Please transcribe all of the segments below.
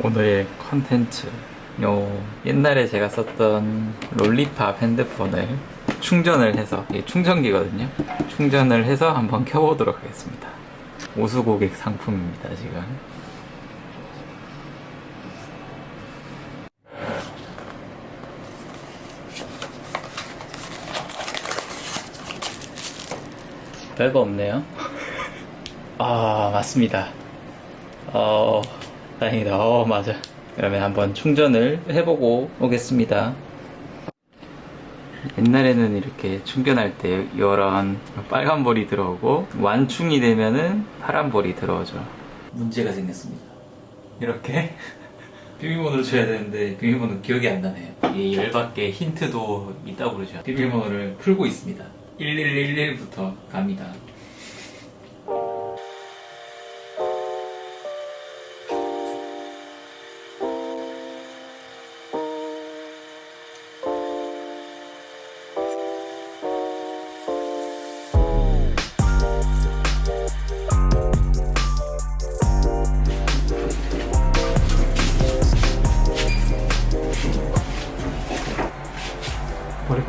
오늘의 컨텐츠 요. 옛날에 제가 썼던 롤리팝 핸드폰을 충전을 해서 이게 충전기거든요. 충전을 해서 한번 켜보도록 하겠습니다. 오수 고객 상품입니다 지금. 별거 없네요. 아 맞습니다. 어 다행이다. 어 맞아. 그러면 한번 충전을 해보고 오겠습니다. 옛날에는 이렇게 충전할 때 이런 빨간 볼이 들어오고 완충이 되면은 파란 볼이 들어오죠. 문제가 생겼습니다. 이렇게 비밀번호를 줘야 되는데 비밀번호 기억이 안 나네요. 이 열받게 힌트도 있다고 그러죠. 비밀번호를 풀고 있습니다. 1111부터 갑니다 버리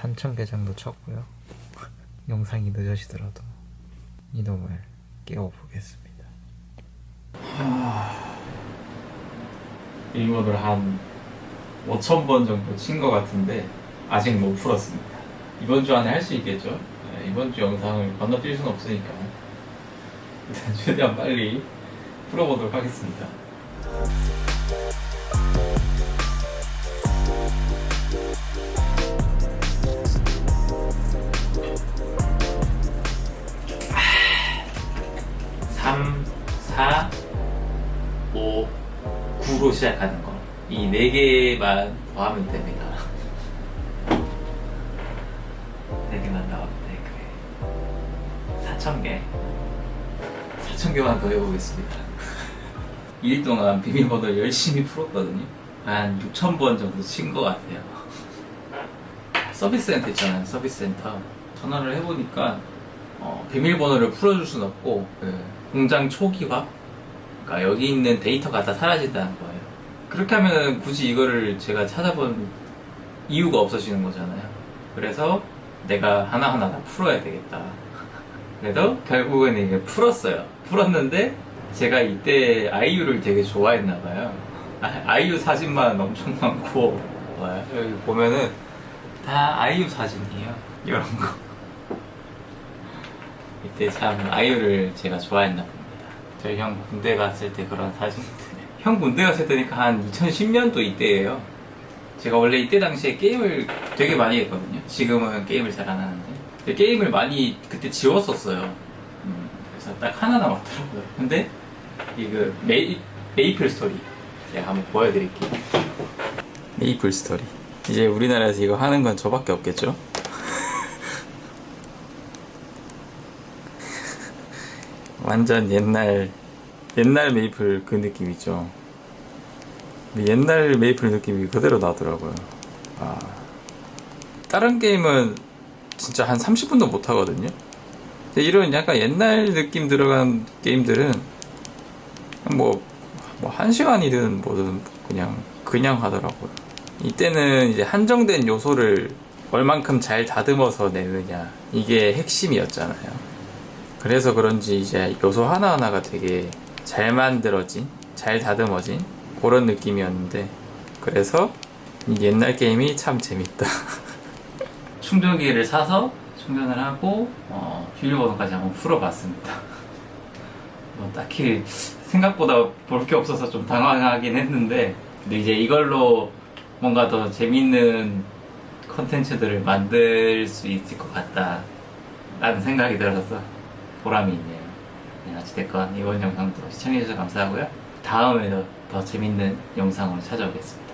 3,000개 정도 쳤고요. 영상이 늦어지더라도 이놈을 깨워보겠습니다. 일본을 한 5,000번 정도 친 것 같은데 아직 못 풀었습니다. 이번 주 안에 할 수 있겠죠? 네, 이번 주 영상을 건너뛸 수는 없으니까 일단 최대한 빨리 풀어보도록 하겠습니다. 4, 5, 9로 시작하는 거. 이 네 개만 더하면 됩니다. 네 개만 나오면 돼, 그래. 4,000개. 4,000개만 더 해보겠습니다. 2일 동안 비밀번호 열심히 풀었거든요. 한 6,000번 정도 친 것 같아요. 서비스 센터 있잖아요. 서비스 센터. 전화를 해보니까 어, 비밀번호를 풀어줄 순 없고 그 공장 초기화? 그러니까 여기 있는 데이터가 다 사라진다는 거예요. 그렇게 하면 굳이 이거를 제가 찾아본 이유가 없어지는 거잖아요. 그래서 내가 하나하나 다 풀어야 되겠다. 그래도 결국에는 이게 풀었어요. 풀었는데 제가 이때 아이유를 되게 좋아했나 봐요. 아, 아이유 사진만 엄청 많고. 여기 보면은 다 아이유 사진이에요. 이런 거 이때 참 아이유를 제가 좋아했나 봅니다. 저희 형 군대 갔을 때 그런 사진들. 형 군대 갔을 때니까 한 2010년도 이때예요. 제가 원래 이때 당시에 게임을 되게 많이 했거든요. 지금은 게임을 잘 안 하는데. 근데 게임을 많이 그때 지웠었어요. 음, 그래서 딱 하나 남았더라고요. 근데 이그 메이, 메이플 스토리 제가 한번 보여드릴게요. 메이플 스토리. 이제 우리나라에서 이거 하는 건 저밖에 없겠죠? 완전 옛날 옛날 메이플 그 느낌이죠. 옛날 메이플 느낌이 그대로 나더라고요. 아, 다른 게임은 진짜 한 30분도 못 하거든요. 근데 이런 약간 옛날 느낌 들어간 게임들은 뭐, 뭐, 한 시간이든 뭐든 그냥, 그냥 하더라고요. 이때는 이제 한정된 요소를 얼만큼 잘 다듬어서 내느냐. 이게 핵심이었잖아요. 그래서 그런지 이제 요소 하나하나가 되게 잘 만들어진, 잘 다듬어진 그런 느낌이었는데 그래서 이 옛날 게임이 참 재밌다. 충전기를 사서 충전을 하고 어, 비밀번호까지 한번 풀어봤습니다. 뭐 딱히 생각보다 볼 게 없어서 좀 당황하긴 했는데 근데 이제 이걸로 뭔가 더 재밌는 컨텐츠들을 만들 수 있을 것 같다 라는 생각이 들어서 보람이 있네요. 네, 어찌됐건 이번 영상도 시청해주셔서 감사하고요. 다음에도 더 재밌는 영상으로 찾아오겠습니다